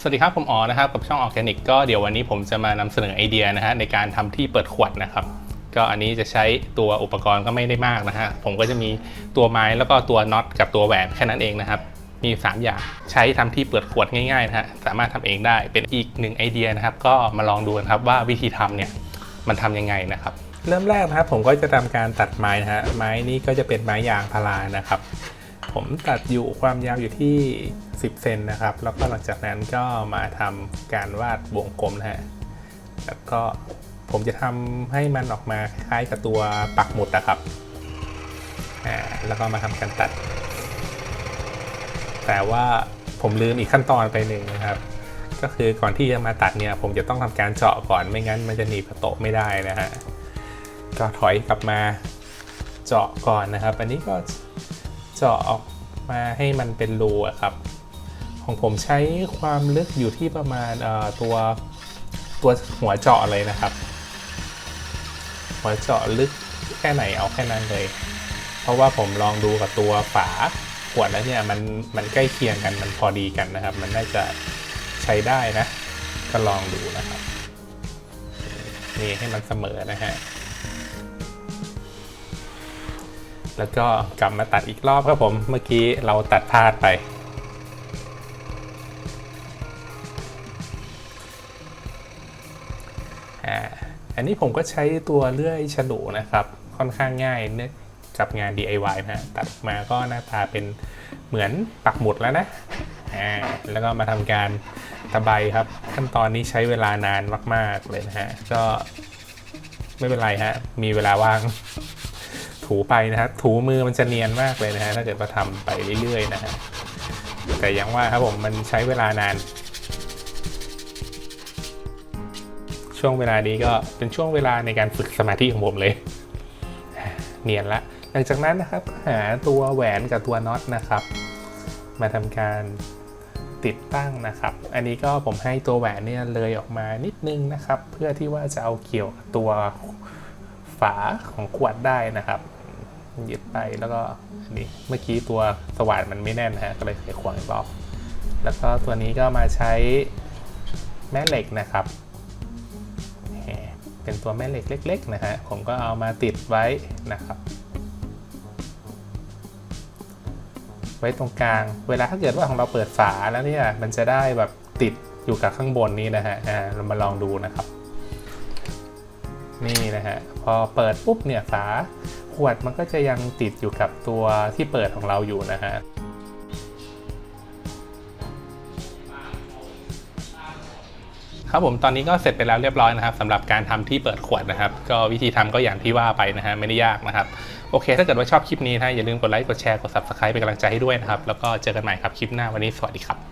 สวัสดีครับ ผมอ๋อนะครับ กับช่องออร์แกนิกก็เดี๋ยววันนี้ผมจะมานำเสนอไอเดียนะฮะในการทำที่เปิดขวดนะครับ ก็อันนี้จะใช้ตัวอุปกรณ์ก็ไม่ได้มากนะฮะผมก็จะมีตัวไม้แล้วก็ตัวน็อตกับตัวแหวนแค่นั้นเองนะครับ มี 3 อย่างใช้ทำที่เปิดขวดง่ายๆนะฮะสามารถทำเองได้เป็นอีกหนึ่งไอเดียนะครับ ก็มาลองดูกันครับว่าวิธีทำเนี่ยมันทำยังไงนะครับ เริ่มแรกนะครับผมก็จะทำการตัดไม้นะฮะไม้นี้ก็จะเป็นไม้ยางพารานะครับ ผมตัดอยู่ความยาวอยู่ที่ 10 เซนนะครับ แล้วก็หลังจากนั้นก็มาทำการวาดวงกลมนะฮะ แล้วก็ผมจะทำให้มันออกมาคล้ายกับตัวปักหมุดนะครับ อ่า แล้วก็มาทำการตัด แต่ว่าผมลืมอีกขั้นตอนไปหนึ่งนะครับ ก็คือก่อนที่จะมาตัดเนี่ย ผมจะต้องทำการเจาะก่อน ไม่งั้นมันจะหนีบกระโตะไม่ได้นะฮะ ก็ถอยกลับมาเจาะก่อนนะครับ อันนี้ก็ เจาะออกมาให้มันเป็นรูครับ ของผมใช้ความลึกอยู่ที่ประมาณตัวตัวหัวเจาะเลยนะครับ หัวเจาะลึกแค่ไหนเอาแค่นั้นเลย เพราะว่าผมลองดูกับตัวฝาขวดแล้วเนี่ยมันมันใกล้เคียงกันมันพอดีกันนะครับ มันน่าจะใช้ได้นะ ก็ลองดูนะครับนี่ให้มันเสมอนะฮะ แล้วก็กลับมาตัดอีกรอบครับผมเมื่อกี้เราตัดพลาดไปอ่าอันนี้ผมก็ใช้ตัวเลื่อยฉลุนะครับ ค่อนข้างง่ายเนื่องกับงาน DIY นะฮะตัดมาก็หน้าตาเป็นเหมือนปักหมุดแล้วนะอ่าแล้วก็มาทำการตะไบครับ ขั้นตอนนี้ใช้เวลานานมาก ๆ เลยนะฮะ ก็ไม่เป็นไรฮะ มีเวลาว่าง ถูไปนะครับ ถูมือมันจะเนียนมากเลยนะฮะถ้าเกิดเราทำไปเรื่อยๆนะฮะแต่อยังว่าครับผมมันใช้เวลานาน ช่วงเวลานี้ก็เป็นช่วงเวลาในการฝึกสมาธิของผมเลย เนียนละหลังจากนั้นนะครับหาตัวแหวนกับตัวน็อตนะครับ มาทำการติดตั้งนะครับ อันนี้ก็ผมให้ตัวแหวนเนี่ยเลยออกมานิดนึงนะครับ เพื่อที่ว่าจะเอาเกี่ยวตัวฝาของขวดได้นะครับ ยึดไปแล้วก็อันนี้เมื่อกี้ตัวสว่านมันไม่แน่นฮะก็เลยไขควงอีกรอบแล้วก็ตัวนี้ก็มาใช้แม่เหล็กนะครับ เป็นตัวแม่เหล็กเล็ก ๆ นะฮะผมก็เอามาติดไว้นะครับ ไว้ตรงกลาง เวลาถ้าเกิดว่าของเราเปิดฝาแล้วเนี่ยมันจะได้แบบติดอยู่กับข้างบนนี้นะฮะอ่าเรามาลองดูนะครับ นี่นะฮะพอเปิดปุ๊บเนี่ยฝา ขวดมันก็จะยังติดอยู่กับตัวที่เปิดของเราอยู่นะฮะครับผมตอนนี้ก็เสร็จไปแล้วเรียบร้อยนะครับสำหรับการทำที่เปิดขวดนะครับ ก็วิธีทำก็อย่างที่ว่าไปนะฮะไม่ได้ยากนะครับ โอเค ถ้าเกิดว่าชอบคลิปนี้นะอย่าลืมกดไลค์กดแชร์กด subscribe เป็นกำลังใจให้ด้วยนะครับ แล้วก็เจอกันใหม่ครับคลิปหน้าวันนี้สวัสดีครับ